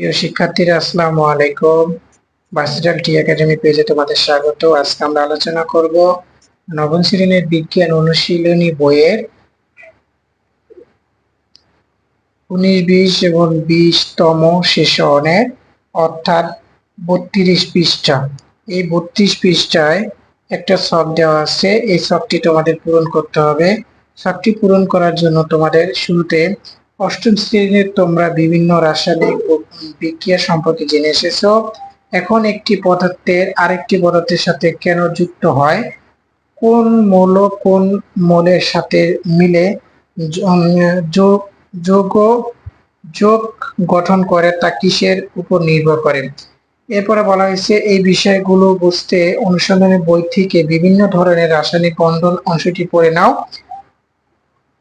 প্রিয় শিক্ষার্থীরা, আসসালামু আলাইকুম। ভার্সিটাল টি একাডেমি পেজে তোমাদের স্বাগত। আজকে আমরা আলোচনা করব নবম শ্রেণির বিজ্ঞান অনুশীলনী বইয়ের উনিশ, বিশ এবং বিশতম সেশনের অর্থাৎ বত্রিশ পৃষ্ঠা। এই বত্রিশ পৃষ্ঠায় একটা শখ দেওয়া আছে। এই শখটি তোমাদের পূরণ করতে হবে। শখটি পূরণ করার জন্য তোমাদের শুরুতে অষ্টম শ্রেণির তোমরা বিভিন্ন রাসায়নিক বিক্রিয়া সম্পর্কে জেনে এসেছ। এখন একটি পদার্থের আরেকটি পদার্থের সাথে কেন যুক্ত হয়? কোন মৌল কোন মৌলের সাথে মিলে যোগ যোগ গঠন করে তা কিসের উপর নির্ভর করে? এরপরে বলা হয়েছে, এই বিষয়গুলো বুঝতে অনুসন্ধানের বই থেকে বিভিন্ন ধরনের রাসায়নিক বন্ধন অংশটি পড়ে নাও।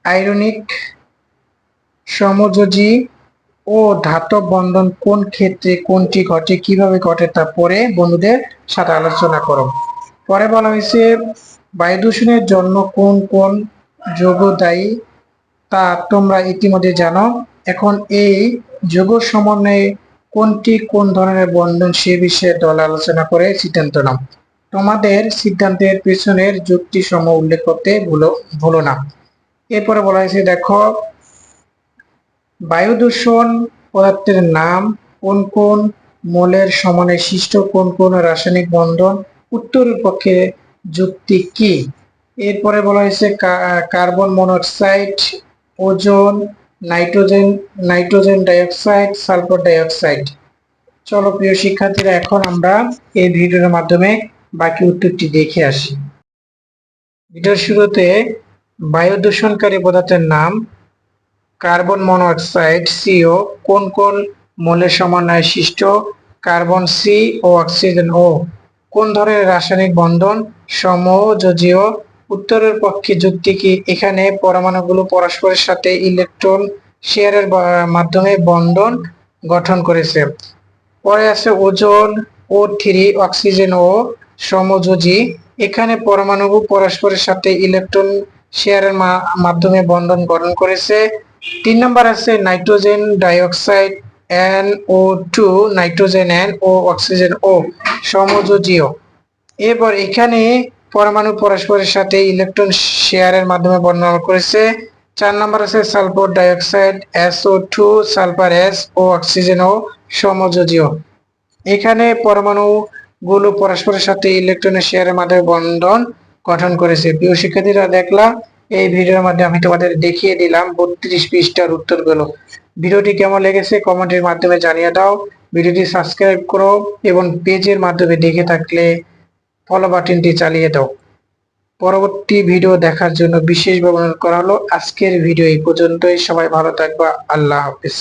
আয়রনিক সমযোজী ও ধাতব বন্ধন কোন ক্ষেত্রে কোনটি ঘটে, কীভাবে ঘটে তা পরে বন্ধুদের সাথে আলোচনা করো। পরে বলা হয়েছে বায়ু দূষণের জন্য কোন কোন যোগ দায়ী তা তোমরা ইতিমধ্যে জানো। এখন এই যোগ সমন্বয়ে কোনটি কোন ধরনের বন্ধন সে বিষয়ে দল আলোচনা করে সিদ্ধান্ত নাও। তোমাদের সিদ্ধান্তের পেছনের যুক্তি সম উল্লেখ করতে ভুলো ভুলো না। এরপরে বলা হয়েছে, দেখো বায়ু দূষণ পদার্থের নাম কোন কোন মৌলের সমানে সৃষ্ট কোন কোন রাসায়নিক বন্ধন? উত্তরের পক্ষে যুক্তি কি? এরপরে বলা হয়েছে carbon monoxide, ozone, nitrogen nitrogen dioxide, sulphur dioxide. চলো প্রিয় শিক্ষার্থীরা, এখন আমরা এই ভিডিওর মাধ্যমে বাকি উত্তরটি দেখে আসি। ভিডিওর শুরুতে বায়ু দূষণকারী পদার্থের নাম কার্বন মনোঅক্সাইড সিও কোন কোন মৌলের সমন্বয়ে সৃষ্ট? কার্বন সি ও অক্সিজেন ও। কোন ধরনের রাসায়নিক বন্ধন সমযোজীয় উত্তরের পক্ষে যুক্তি কি? এখানে পরমাণুগুলো পরস্পরের সাথে ইলেকট্রন শেয়ারের মাধ্যমে বন্ধন গঠন করেছে। পরে আছে ওজন ও থ্রি অক্সিজেন ও সমযোজী। এখানে পরমাণুগুলো পরস্পরের সাথে ইলেকট্রন শেয়ারের মাধ্যমে বন্ধন গঠন করেছে। তিন নম্বর আছে nitrogen dioxide N O two, nitrogen N ও, অক্সিজেন ও, সমযোজীয়। এরপর এখানে পরমাণু পরস্পরের সাথে ইলেকট্রন শেয়ারের মাধ্যমে বর্ণনা করেছে। চার নম্বর আছে sulphur dioxide S O two, sulphur S ও অক্সিজেন ও, সমযোজীয়। এখানে পরমাণু গুলো পরস্পরের সাথে ইলেকট্রনের শেয়ারের মাধ্যমে বন্ধন গঠন করেছে। প্রিয় শিক্ষার্থীরা, দেখলাম এই ভিডিওর মাধ্যমে আমি তোমাদের দেখিয়ে দিলাম বত্রিশ পৃষ্ঠার উত্তরগুলো। ভিডিওটি কেমন লেগেছে কমেন্টের মাধ্যমে জানিয়ে দাও। ভিডিওটি সাবস্ক্রাইব করো এবং পেজের মাধ্যমে দেখে থাকলে ফলো বাটনটি চালিয়ে দাও। পরবর্তী ভিডিও দেখার জন্য বিশেষভাবে অনুরোধ করা হলো। আজকের ভিডিও এই পর্যন্তই। সবাই ভালো থাকবা। আল্লাহ হাফিজ।